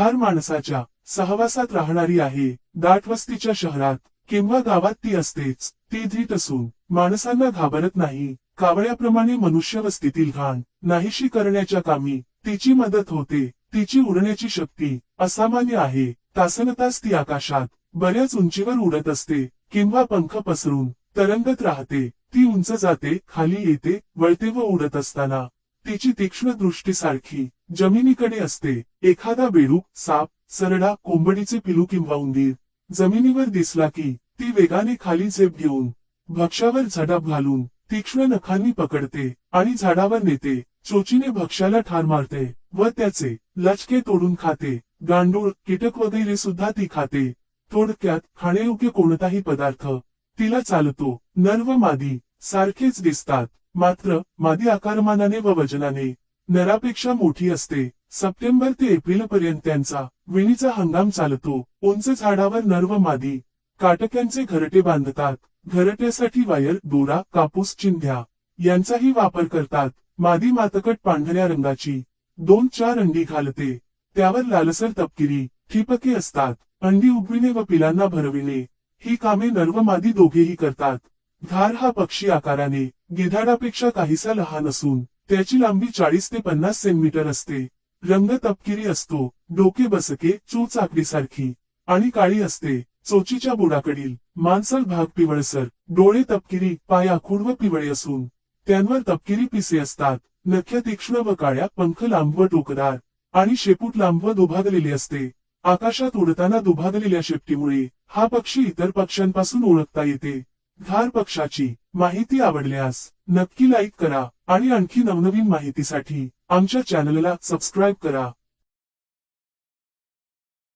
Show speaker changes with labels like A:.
A: घार माणसाच्या सहवासात राहणारी आहे. दाट वस्तीच्या शहरात किंवा गावात ती असतेच. ती धीट असून माणसांना घाबरत नाही. कावळ्याप्रमाणे मनुष्य वस्तीतील घाण नाहीशी करण्याच्या कामी तिची मदत होते. तिची उडण्याची शक्ती असामान्य आहे. तासनतास ती आकाशात बऱ्याच उंचीवर उडत असते किंवा पंख पसरून तरंगत राहते. ती उंच जाते खाली येते वळते व उडत असताना तिची तीक्ष्ण दृष्टीसारखी जमिनीकडे असते. एखादा बेडूक साप सरडा कोंबडीचे पिलू किंवा उंदीर जमिनीवर दिसला की ती वेगाने खाली झेप घेऊन भक्ष्यावर झडाप घालून तीक्ष्ण नखांनी पकडते आणि झाडावर नेते चोचीने भक्ष्याला ठार मारते व त्याचे लचके तोडून खाते. गांडूळ कीटक वगैरे सुद्धा ती खाते. थोडक्यात खाण्यायोग्य कोणताही पदार्थ तिला चालतो. नर व मादी सारखेच दिसतात. मात्र मादी आकारमानाने व वजनाने नरापेक्षा मोठी असते. सप्टेंबर ते एप्रिल पर्यंत त्यांचा विणीचा हंगाम चालतो. उंच झाडावर नर्व मादी. काटक्यांचे घरटे बांधतात. घरट्यासाठी वायर दोरा कापूस चिंध्या यांचाही वापर करतात. मादी मातकट पांढऱ्या रंगाची. दोन चार अंडी घालते. त्यावर लालसर तपकिरी ठिपके असतात. अंडी उगविणे व पिलांना भरविणे. ही कामे नर्व मादी दोघेही करतात. घार हा पक्षी आकाराने. गिधाडापेक्षा काहीसा लहान असून त्याची लांबी चाळीस ते पन्नास सेंटीमीटर असते. रंग तपकिरी असतो. डोके बसके चोच आकडीसारखी आणि काळी असते. चोचीच्या बुडाकडील. मांसल भाग पिवळसर. डोळे तपकिरी पाय आखूड व पिवळे असून. त्यांवर तपकिरी पिसे असतात. नख्या तीक्ष्ण व काळ्या पंख लांब व टोकदार. आणि शेपूट लांब व दुभागलेली असते. आकाशात उडताना दुभागलेल्या शेपटीमुळे हा पक्षी इतर पक्ष्यांपासून ओळखता येते. घार पक्षाची. माहिती आवडल्यास नक्की लाईक करा आणि आणखी नवनवीन माहितीसाठी आमच्या चॅनलला सबस्क्राईब करा.